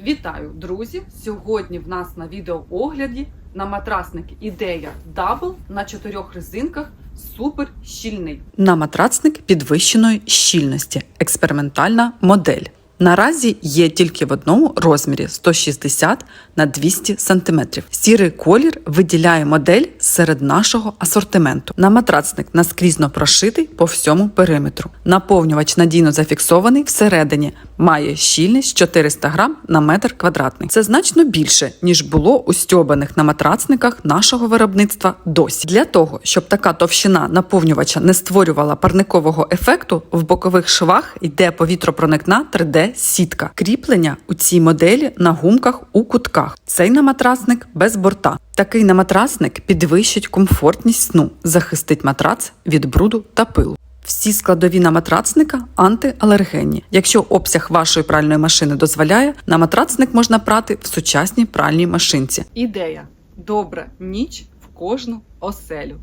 Вітаю, друзі! Сьогодні в нас на відеоогляді на матрасник Ідея Дабл на чотирьох резинках супер щільний. На матрасник підвищеної щільності. Експериментальна модель. Наразі є тільки в одному розмірі 160 на 200 см. Сірий колір виділяє модель серед нашого асортименту. На матрацник наскрізно прошитий по всьому периметру. Наповнювач надійно зафіксований всередині, має щільність 400 грам на метр квадратний. Це значно більше ніж було у стьобаних на матрацниках нашого виробництва досі. Для того щоб така товщина наповнювача не створювала парникового ефекту, в бокових швах йде повітропроникна 3D сітка. Кріплення у цій моделі на гумках у кутках. Цей наматрасник без борта. Такий наматрасник підвищить комфортність сну, захистить матрац від бруду та пилу. Всі складові на матрацника антиалергенні. Якщо обсяг вашої пральної машини дозволяє, на матрацник можна прати в сучасній пральній машинці. Ідея добра ніч в кожну оселю.